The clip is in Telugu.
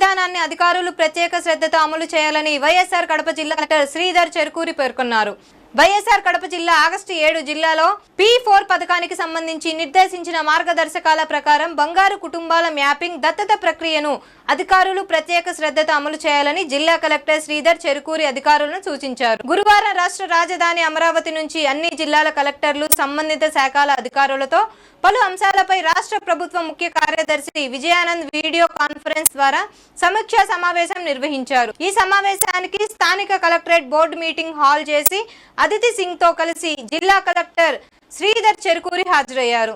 విధానాన్ని అధికారులు ప్రత్యేక శ్రద్ధతో అమలు చేయాలని వైఎస్ఆర్ కడప జిల్లా కలెక్టర్ శ్రీధర్ చెరుకూరి పేర్కొన్నారు. వైఎస్ఆర్ కడప జిల్లా ఆగస్టు ఏడు జిల్లాలో పి ఫోర్ పథకానికి సంబంధించి నిర్దేశించిన మార్గదర్శకాల ప్రకారం బంగారు కుటుంబాల మ్యాపింగ్ దత్తత ప్రక్రియను అధికారులు ప్రత్యేక శ్రద్ధతో అమలు చేయాలని జిల్లా కలెక్టర్ శ్రీధర్ చెరుకూరి అధికారులను సూచించారు. గురువారం రాష్ట్ర రాజధాని అమరావతి నుంచి అన్ని జిల్లాల కలెక్టర్లు సంబంధిత శాఖల అధికారులతో పలు అంశాలపై రాష్ట్ర ప్రభుత్వ ముఖ్య కార్యదర్శి విజయానంద్ వీడియో కాన్ఫరెన్స్ ద్వారా సమీక్షా సమావేశం నిర్వహించారు. ఈ సమావేశానికి స్థానిక కలెక్టరేట్ బోర్డు మీటింగ్ హాల్ చేసి అదితి సింగ్తో కలిసి జిల్లా కలెక్టర్ శ్రీధర్ చెరుకూరి హాజరయ్యారు.